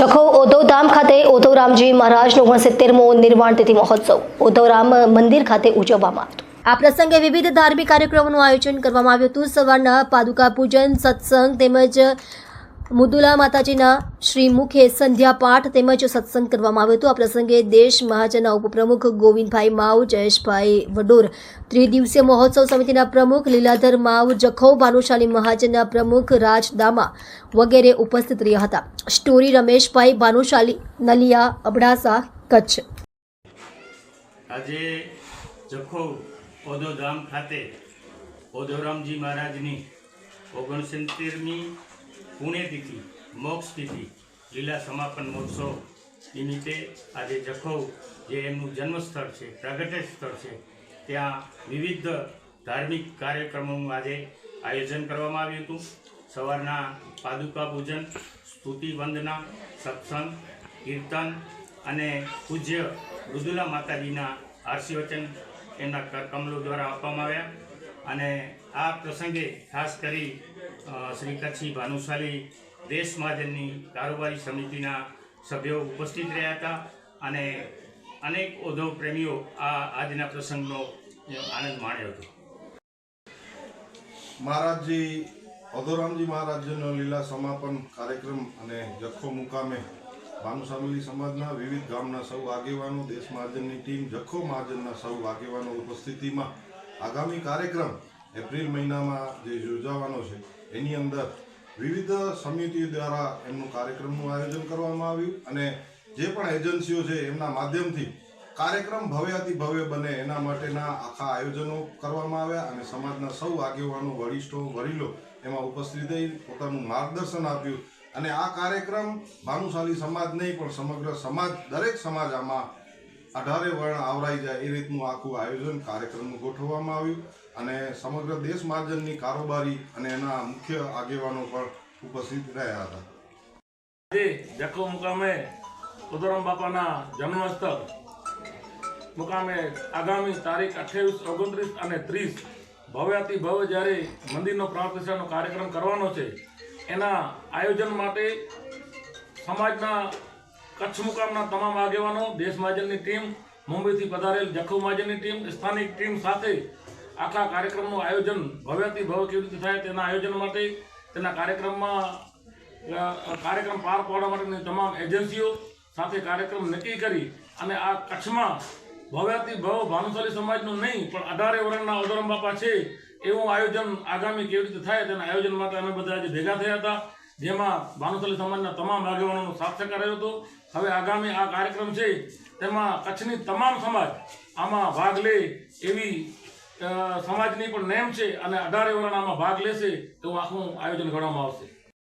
જખો ઓધવધામ ખાતે ઓધવરામજી મહારાજનો ઓગણસિત્તેરમો નિર્વાણ તિથિ મહોત્સવ ઓધવરામ મંદિર ખાતે ઉજવવામાં આવ્યો આ પ્રસંગે વિવિધ ધાર્મિક કાર્યક્રમોનું આયોજન કરવામાં આવ્યું હતું. સવારના પાદુકા પૂજન, સત્સંગ તેમજ મુદુલા માતાજીના શ્રીમુખે સંધ્યા પાઠ તેમજ સત્સંગ કરવામાં આવ્યો હતો. આ પ્રસંગે દેશ મહાજનના ઉપપ્રમુખ ગોવિંદભાઈ માવ, જયેશભાઈ વડોર, ત્રિદિવસીય મહોત્સવ સમિતિના પ્રમુખ લીલાધર માવ, જખૌ ભાનુશાલી મહાજનના પ્રમુખ રાજ દામા વગેરે ઉપસ્થિત રહ્યા હતા. સ્ટોરી રમેશભાઈ ભાનુશાલી, નલિયા અબડાસા, કચ્છ. આજે ખાતે ઓગણસિત્તેરમી પુણ્યતિથિ મોક્ષ તિથિ, લીલા સમાપન મહોત્સવ નિમિત્તે આજે જખૌ, જે એમનું જન્મસ્થળ છે, પ્રાગટ્ય સ્થળ છે, ત્યાં વિવિધ ધાર્મિક કાર્યક્રમોનું આજે આયોજન કરવામાં આવ્યું હતું. સવારના પાદુકા પૂજન, સ્તુતિ વંદના, સત્સંગ, કીર્તન અને પૂજ્ય મૃદુલા માતાજીના આશીર્વચન એમના કમલો દ્વારા આપવામાં આવ્યા. અને આ પ્રસંગે ખાસ કરી શ્રી કચ્છી ભાનુશાલી દેશ મહાજનની કારોબારી સમિતિના સભ્યો ઉપસ્થિત રહ્યા હતા અને અનેક ઉદ્યોગ પ્રેમીઓ આ આજના પ્રસંગનો આનંદ માણ્યો હતો. મહારાજજી, અધોરામજી મહારાજનો લીલા સમાપન કાર્યક્રમ અને જખો મુકામે ભાનુશામલી સમાજના વિવિધ ગામના સૌ આગેવાનો, દેશ મહાજનની ટીમ, જખો મહાજનના સૌ આગેવાનો ઉપસ્થિતિમાં આગામી કાર્યક્રમ એપ્રિલ મહિનામાં જે યોજાવાનો છે એની અંદર વિવિધ સમિતિઓ દ્વારા એમનું કાર્યક્રમનું આયોજન કરવામાં આવ્યું અને જે પણ એજન્સીઓ છે એમના માધ્યમથી કાર્યક્રમ ભવ્યાતિ ભવ્ય બને એના માટેના આખા આયોજનો કરવામાં આવ્યા અને સમાજના સૌ આગેવાનો, વરિષ્ઠો, વડીલો એમાં ઉપસ્થિત રહી પોતાનું માર્ગદર્શન આપ્યું. અને આ કાર્યક્રમ ભાનુશાલી સમાજ નહીં પણ સમગ્ર સમાજ, દરેક સમાજ આમાં અઢારે વર્ણ આવરાઈ જાય એ રીતનું આખું આયોજન કાર્યક્રમનું ગોઠવવામાં આવ્યું અને સમગ્ર દેશ મહાજનની કારોબારી અને એના મુખ્ય આગેવાનો પણ ઉપસ્થિત રહ્યા હતા. આજે જખો મુકામે ઉદરામ બાપાના જન્મસ્થળ, મુકામે આગામી તારીખ અઠ્યાવીસ, ઓગણત્રીસ અને ત્રીસ ભવ્યાતિ ભવ્ય જ્યારે મંદિરનો પ્રાણ કાર્યક્રમ કરવાનો છે, એના આયોજન માટે સમાજના કચ્છ મુકામના તમામ આગેવાનો, દેશ મહાજનની ટીમ, મુંબઈથી પધારેલ જખો મહાજનની ટીમ, સ્થાનિક ટીમ સાથે આખા કાર્યક્રમનું આયોજન ભવ્યથી ભવ્ય કેવી રીતે થાય તેના આયોજન માટે, તેના કાર્યક્રમમાં કાર્યક્રમ પાર પાડવા માટેની તમામ એજન્સીઓ સાથે કાર્યક્રમ નક્કી કરી અને આ કચ્છમાં ભવ્યાથી ભવ ભાનુશાલી સમાજનું નહીં, પણ અઢારે વર્ણના ઓદરમ બાપા છે, એવું આયોજન આગામી કેવી રીતે થાય તેના આયોજન માટે અમે બધા આજે ભેગા થયા હતા. જેમાં ભાનુશાલી સમાજના તમામ આગેવાનોનો સાથ સહકાર હતો. હવે આગામી આ કાર્યક્રમ છે, તેમાં કચ્છની તમામ સમાજ આમાં ભાગ લે એવી સમાજની પણ નેમ છે અને અઢારે વર્ણ આમાં ભાગ લેશે તેવું આખું આયોજન ઘડવામાં આવશે.